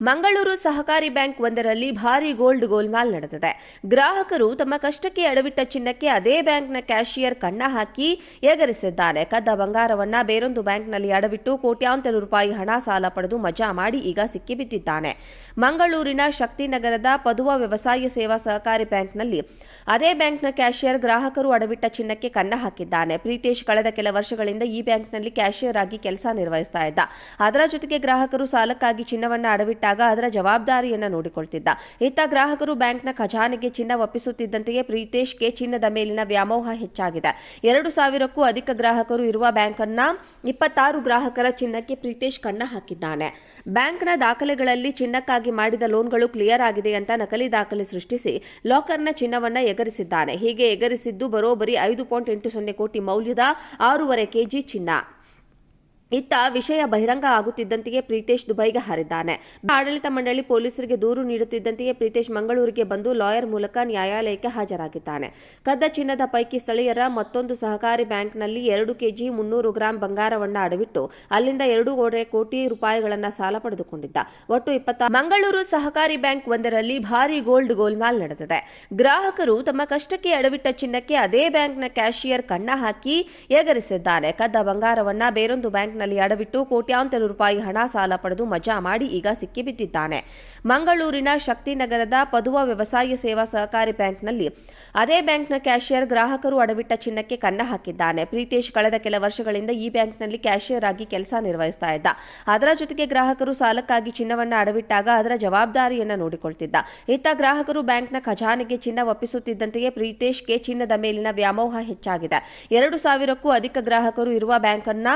ಮಂಗಳೂರು ಸಹಕಾರಿ ಬ್ಯಾಂಕ್ ಒಂದರಲ್ಲಿ ಭಾರಿ ಗೋಲ್ಡ್ ಗೋಲ್ಮಾಲ್ ನಡೆದಿದೆ. ಗ್ರಾಹಕರು ತಮ್ಮ ಕಷ್ಟಕ್ಕೆ ಅಡವಿಟ್ಟ ಚಿನ್ನಕ್ಕೆ ಅದೇ ಬ್ಯಾಂಕ್ನ ಕ್ಯಾಶಿಯರ್ ಕಣ್ಣ ಹಾಕಿ ಎಗರಿಸಿದ್ದಾನೆ ಕದ್ದ ಬಂಗಾರವನ್ನ ಬೇರೊಂದು ಬ್ಯಾಂಕ್ನಲ್ಲಿ ಅಡವಿಟ್ಟು ಕೋಟ್ಯಾಂತರ ರೂಪಾಯಿ ಹಣ ಸಾಲ ಪಡೆದು ಮಜಾ ಮಾಡಿ ಈಗ ಸಿಕ್ಕಿಬಿದ್ದಿದ್ದಾನೆ. ಮಂಗಳೂರಿನ ಶಕ್ತಿನಗರದ ಪದುವ ವ್ಯವಸಾಯ ಸೇವಾ ಸಹಕಾರಿ ಬ್ಯಾಂಕ್ನಲ್ಲಿ ಅದೇ ಬ್ಯಾಂಕ್ನ ಕ್ಯಾಶಿಯರ್ ಗ್ರಾಹಕರು ಅಡವಿಟ್ಟ ಚಿನ್ನಕ್ಕೆ ಕನ್ನ ಹಾಕಿದ್ದಾನೆ. ಪ್ರೀತೇಶ್ ಕಳೆದ ಕೆಲ ವರ್ಷಗಳಿಂದ ಈ ಬ್ಯಾಂಕ್ನಲ್ಲಿ ಕ್ಯಾಶಿಯರ್ ಆಗಿ ಕೆಲಸ ನಿರ್ವಹಿಸ್ತಾ ಇದ್ದ. ಅದರ ಜೊತೆಗೆ ಗ್ರಾಹಕರು ಸಾಲಕ್ಕಾಗಿ ಚಿನ್ನವನ್ನ ಅಡವಿಟ್ಟಾಗ ಅದರ ಜವಾಬ್ದಾರಿಯನ್ನು ನೋಡಿಕೊಳ್ತಿದ್ದ. ಇತ್ತ ಗ್ರಾಹಕರು ಬ್ಯಾಂಕ್ನ ಖಜಾನೆಗೆ ಚಿನ್ನ ಒಪ್ಪಿಸುತ್ತಿದ್ದಂತೆಯೇ ಪ್ರೀತೇಶ್ಗೆ ಚಿನ್ನದ ಮೇಲಿನ ವ್ಯಾಮೋಹ ಹೆಚ್ಚಾಗಿದೆ. ಎರಡು ಸಾವಿರಕ್ಕೂ ಅಧಿಕ ಗ್ರಾಹಕರು ಇರುವ ಬ್ಯಾಂಕನ್ನ ಇಪ್ಪತ್ತಾರು ಗ್ರಾಹಕರ ಚಿನ್ನಕ್ಕೆ ಪ್ರೀತೇಶ್ ಕಣ್ಣ ಹಾಕಿದ್ದಾನೆ. ಬ್ಯಾಂಕ್ನ ದಾಖಲೆಗಳಲ್ಲಿ ಚಿನ್ನಕ್ಕಾಗಿ ಮಾಡಿದ ಲೋನ್ಗಳು ಕ್ಲಿಯರ್ ಆಗಿದೆ ಅಂತ ನಕಲಿ ದಾಖಲೆ ಸೃಷ್ಟಿಸಿ ಲಾಕರ್ನ ಚಿನ್ನವನ್ನ ಎಗರಿಸಿದ್ದಾನೆ. ಹೀಗೆ ಎಗರಿಸಿದ್ದು ಬರೋಬ್ಬರಿ ಐದು ಪಾಯಿಂಟ್ ಎಂಟು ಸೊನ್ನೆ ಕೋಟಿ ಮೌಲ್ಯದ ಆರೂವರೆ ಕೆಜಿ ಚಿನ್ನ. ಇತ್ತ ವಿಷಯ ಬಹಿರಂಗ ಆಗುತ್ತಿದ್ದಂತೆಯೇ ಪ್ರೀತೇಶ್ ದುಬೈಗೆ ಹಾರಿದ್ದಾನೆ. ಆಡಳಿತ ಮಂಡಳಿ ಪೊಲೀಸರಿಗೆ ದೂರು ನೀಡುತ್ತಿದ್ದಂತೆಯೇ ಪ್ರೀತೇಶ್ ಮಂಗಳೂರಿಗೆ ಬಂದು ಲಾಯರ್ ಮೂಲಕ ನ್ಯಾಯಾಲಯಕ್ಕೆ ಹಾಜರಾಗಿದ್ದಾನೆ. ಕದ್ದ ಚಿನ್ನದ ಪೈಕಿ ಸ್ಥಳೀಯರ ಮತ್ತೊಂದು ಸಹಕಾರಿ ಬ್ಯಾಂಕ್ನಲ್ಲಿ ಎರಡು ಕೆಜಿ ಮುನ್ನೂರು ಗ್ರಾಂ ಬಂಗಾರವನ್ನು ಅಡವಿಟ್ಟು ಅಲ್ಲಿಂದ ಎರಡೂವರೆ ಕೋಟಿ ರೂಪಾಯಿಗಳನ್ನು ಸಾಲ ಪಡೆದುಕೊಂಡಿದ್ದ. ಒಟ್ಟು ಇಪ್ಪತ್ತ ಮಂಗಳೂರು ಸಹಕಾರಿ ಬ್ಯಾಂಕ್ ಒಂದರಲ್ಲಿ ಭಾರಿ ಗೋಲ್ಡ್ ಗೋಲ್ಮಾಲ್ ನಡೆದಿದೆ. ಗ್ರಾಹಕರು ತಮ್ಮ ಕಷ್ಟಕ್ಕೆ ಅಡವಿಟ್ಟ ಚಿನ್ನಕ್ಕೆ ಅದೇ ಬ್ಯಾಂಕ್ನ ಕ್ಯಾಶಿಯರ್ ಕಣ್ಣ ಹಾಕಿ ಎಗರಿಸಿದ್ದಾನೆ ಕದ್ದ ಬಂಗಾರವನ್ನ ಬೇರೊಂದು ಬ್ಯಾಂಕ್ನಲ್ಲಿ ಅಡವಿಟ್ಟು ಕೋಟ್ಯಾಂತರ ರೂಪಾಯಿ ಹಣ ಸಾಲ ಪಡೆದು ಮಜಾ ಮಾಡಿ ಈಗ ಸಿಕ್ಕಿಬಿದ್ದಿದ್ದಾನೆ ಮಂಗಳೂರಿನ ಶಕ್ತಿನಗರದ ಪದುವ ವ್ಯವಸಾಯ ಸೇವಾ ಸಹಕಾರಿ ಬ್ಯಾಂಕ್ನಲ್ಲಿ ಅದೇ ಬ್ಯಾಂಕ್ನ ಕ್ಯಾಶಿಯರ್ ಗ್ರಾಹಕರು ಅಡವಿಟ್ಟ ಚಿನ್ನಕ್ಕೆ ಕನ್ನ ಹಾಕಿದ್ದಾನೆ. ಪ್ರೀತೇಶ್ ಕಳೆದ ಕೆಲ ವರ್ಷಗಳಿಂದ ಈ ಬ್ಯಾಂಕ್ನಲ್ಲಿ ಕ್ಯಾಶಿಯರ್ ಆಗಿ ಕೆಲಸ ನಿರ್ವಹಿಸ್ತಾ ಇದ್ದ. ಅದರ ಜೊತೆಗೆ ಗ್ರಾಹಕರು ಸಾಲಕ್ಕಾಗಿ ಚಿನ್ನವನ್ನು ಅಡವಿಟ್ಟಾಗ ಅದರ ಜವಾಬ್ದಾರಿಯನ್ನು ನೋಡಿಕೊಳ್ತಿದ್ದ. ಇತ್ತ ಗ್ರಾಹಕರು ಬ್ಯಾಂಕ್ನ ಖಜಾನೆಗೆ ಚಿನ್ನ ಒಪ್ಪಿಸುತ್ತಿದ್ದಂತೆಯೇ ಪ್ರೀತೇಶ್ಗೆ ಚಿನ್ನದ ಮೇಲಿನ ವ್ಯಾಮೋಹ ಹೆಚ್ಚಾಗಿದೆ. ಎರಡು ಸಾವಿರಕ್ಕೂ ಅಧಿಕ ಗ್ರಾಹಕರು ಇರುವ ಬ್ಯಾಂಕನ್ನ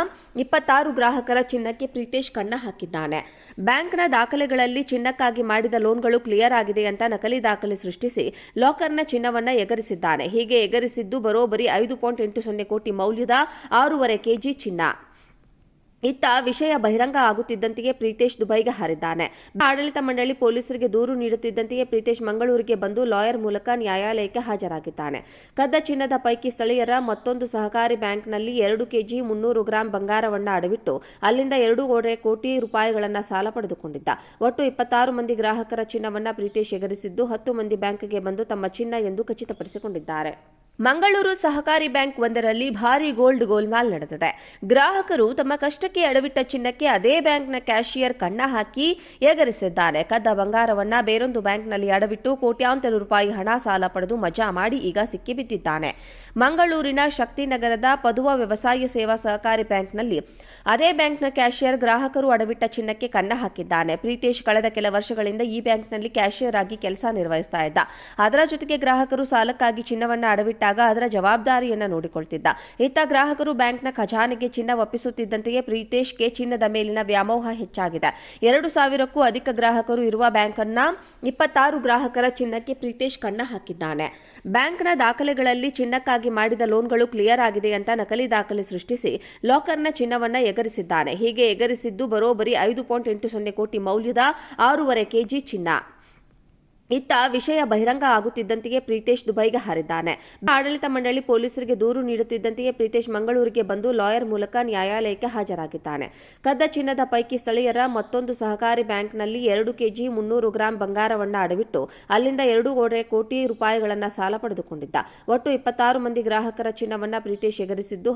ಇಪ್ಪತ್ತಾರು ಗ್ರಾಹಕರ ಚಿನ್ನಕ್ಕೆ ಪ್ರೀತೇಶ್ ಕಣ್ಣ ಹಾಕಿದ್ದಾನೆ. ಬ್ಯಾಂಕ್ನ ದಾಖಲೆಗಳಲ್ಲಿ ಚಿನ್ನಕ್ಕಾಗಿ ಮಾಡಿದ ಲೋನ್ಗಳು ಕ್ಲಿಯರ್ ಆಗಿದೆ ಅಂತ ನಕಲಿ ದಾಖಲೆ ಸೃಷ್ಟಿಸಿ ಲಾಕರ್ನ ಚಿನ್ನವನ್ನ ಎಗರಿಸಿದ್ದಾನೆ. ಹೀಗೆ ಎಗರಿಸಿದ್ದು ಬರೋಬ್ಬರಿ ಐದು ಪಾಯಿಂಟ್ ಎಂಟು ಸೊನ್ನೆ ಕೋಟಿ ಮೌಲ್ಯದ ಆರೂವರೆ ಕೆಜಿ ಚಿನ್ನ. ಇತ್ತ ವಿಷಯ ಬಹಿರಂಗ ಆಗುತ್ತಿದ್ದಂತೆಯೇ ಪ್ರೀತೇಶ್ ದುಬೈಗೆ ಹಾರಿದ್ದಾನೆ. ಆಡಳಿತ ಮಂಡಳಿ ಪೊಲೀಸರಿಗೆ ದೂರು ನೀಡುತ್ತಿದ್ದಂತೆಯೇ ಪ್ರೀತೇಶ್ ಮಂಗಳೂರಿಗೆ ಬಂದು ಲಾಯರ್ ಮೂಲಕ ನ್ಯಾಯಾಲಯಕ್ಕೆ ಹಾಜರಾಗಿದ್ದಾನೆ. ಕದ್ದ ಚಿನ್ನದ ಪೈಕಿ ಸ್ಥಳೀಯರ ಮತ್ತೊಂದು ಸಹಕಾರಿ ಬ್ಯಾಂಕ್ನಲ್ಲಿ ಎರಡು ಕೆಜಿ ಮುನ್ನೂರು ಗ್ರಾಂ ಬಂಗಾರವನ್ನ ಅಡವಿಟ್ಟು ಅಲ್ಲಿಂದ ಎರಡೂವರೆ ಕೋಟಿ ರೂಪಾಯಿಗಳನ್ನು ಸಾಲ ಪಡೆದುಕೊಂಡಿದ್ದ. ಒಟ್ಟು ಇಪ್ಪತ್ತಾರು ಮಂದಿ ಗ್ರಾಹಕರ ಚಿನ್ನವನ್ನ ಪ್ರೀತೇಶ್ ಎಗರಿಸಿದ್ದು ಹತ್ತು ಮಂದಿ ಬ್ಯಾಂಕ್ಗೆ ಬಂದು ತಮ್ಮ ಚಿನ್ನ ಎಂದು ಖಚಿತಪಡಿಸಿಕೊಂಡಿದ್ದಾರೆ. ಮಂಗಳೂರು ಸಹಕಾರಿ ಬ್ಯಾಂಕ್ ಒಂದರಲ್ಲಿ ಭಾರಿ ಗೋಲ್ಡ್ ಗೋಲ್ಮಾಲ್ ನಡೆದಿದೆ. ಗ್ರಾಹಕರು ತಮ್ಮ ಕಷ್ಟಕ್ಕೆ ಅಡವಿಟ್ಟ ಚಿನ್ನಕ್ಕೆ ಅದೇ ಬ್ಯಾಂಕ್ನ ಕ್ಯಾಶಿಯರ್ ಕಣ್ಣ ಹಾಕಿ ಎಗರಿಸಿದ್ದಾನೆ ಕದ್ದ ಬಂಗಾರವನ್ನ ಬೇರೊಂದು ಬ್ಯಾಂಕ್ನಲ್ಲಿ ಅಡವಿಟ್ಟು ಕೋಟ್ಯಾಂತರ ರೂಪಾಯಿ ಹಣ ಸಾಲ ಪಡೆದು ಮಜಾ ಮಾಡಿ ಈಗ ಸಿಕ್ಕಿಬಿದ್ದಿದ್ದಾನೆ. ಮಂಗಳೂರಿನ ಶಕ್ತಿನಗರದ ಪದುವ ವ್ಯವಸಾಯ ಸೇವಾ ಸಹಕಾರಿ ಬ್ಯಾಂಕ್ನಲ್ಲಿ ಅದೇ ಬ್ಯಾಂಕ್ನ ಕ್ಯಾಶಿಯರ್ ಗ್ರಾಹಕರು ಅಡವಿಟ್ಟ ಚಿನ್ನಕ್ಕೆ ಕನ್ನ ಹಾಕಿದ್ದಾನೆ. ಪ್ರೀತೇಶ್ ಕಳೆದ ಕೆಲ ವರ್ಷಗಳಿಂದ ಈ ಬ್ಯಾಂಕ್ನಲ್ಲಿ ಕ್ಯಾಶಿಯರ್ ಆಗಿ ಕೆಲಸ ನಿರ್ವಹಿಸ್ತಾ ಇದ್ದ. ಅದರ ಜೊತೆಗೆ ಗ್ರಾಹಕರು ಸಾಲಕ್ಕಾಗಿ ಚಿನ್ನವನ್ನ ಅಡವಿಟ್ಟಾಗ ಅದರ ಜವಾಬ್ದಾರಿಯನ್ನು ನೋಡಿಕೊಳ್ತಿದ್ದ. ಇತ್ತ ಗ್ರಾಹಕರು ಬ್ಯಾಂಕ್ನ ಖಜಾನೆಗೆ ಚಿನ್ನ ಒಪ್ಪಿಸುತ್ತಿದ್ದಂತೆಯೇ ಪ್ರೀತೇಶ್ಗೆ ಚಿನ್ನದ ಮೇಲಿನ ವ್ಯಾಮೋಹ ಹೆಚ್ಚಾಗಿದೆ. ಎರಡು ಸಾವಿರಕ್ಕೂ ಅಧಿಕ ಗ್ರಾಹಕರು ಇರುವ ಬ್ಯಾಂಕನ್ನ ಇಪ್ಪತ್ತಾರು ಗ್ರಾಹಕರ ಚಿನ್ನಕ್ಕೆ ಪ್ರೀತೇಶ್ ಕಣ್ಣ ಹಾಕಿದ್ದಾನೆ. ಬ್ಯಾಂಕ್ನ ದಾಖಲೆಗಳಲ್ಲಿ ಚಿನ್ನಕ್ಕಾಗಿ ಮಾಡಿದ ಲೋನ್ಗಳು ಕ್ಲಿಯರ್ ಆಗಿದೆ ಅಂತ ನಕಲಿ ದಾಖಲೆ ಸೃಷ್ಟಿಸಿ ಲಾಕರ್ನ ಚಿನ್ನವನ್ನ ಎಗರಿಸಿದ್ದಾನೆ. ಹೀಗೆ ಎಗರಿಸಿದ್ದು ಬರೋಬ್ಬರಿ ಐದು ಪಾಯಿಂಟ್ ಎಂಟು ಸೊನ್ನೆ ಕೋಟಿ ಮೌಲ್ಯದ ಆರೂವರೆ ಕೆಜಿ ಚಿನ್ನ. ಇತ್ತ ವಿಷಯ ಬಹಿರಂಗ ಆಗುತ್ತಿದ್ದಂತೆಯೇ ಪ್ರೀತೇಶ್ ದುಬೈಗೆ ಹಾರಿದ್ದಾನೆ. ಆಡಳಿತ ಮಂಡಳಿ ಪೊಲೀಸರಿಗೆ ದೂರು ನೀಡುತ್ತಿದ್ದಂತೆಯೇ ಪ್ರೀತೇಶ್ ಮಂಗಳೂರಿಗೆ ಬಂದು ಲಾಯರ್ ಮೂಲಕ ನ್ಯಾಯಾಲಯಕ್ಕೆ ಹಾಜರಾಗಿದ್ದಾನೆ. ಕದ್ದ ಚಿನ್ನದ ಪೈಕಿ ಸ್ಥಳೀಯರ ಮತ್ತೊಂದು ಸಹಕಾರಿ ಬ್ಯಾಂಕ್ನಲ್ಲಿ ಎರಡು ಕೆಜಿ ಮುನ್ನೂರು ಗ್ರಾಂ ಬಂಗಾರವನ್ನು ಅಡವಿಟ್ಟು ಅಲ್ಲಿಂದ ಎರಡೂವರೆ ಕೋಟಿ ರೂಪಾಯಿಗಳನ್ನು ಸಾಲ ಪಡೆದುಕೊಂಡಿದ್ದ. ಒಟ್ಟು ಇಪ್ಪತ್ತಾರು ಮಂದಿ ಗ್ರಾಹಕರ ಚಿನ್ನವನ್ನು ಪ್ರೀತೇಶ್ ಎಗರಿಸಿದ್ದು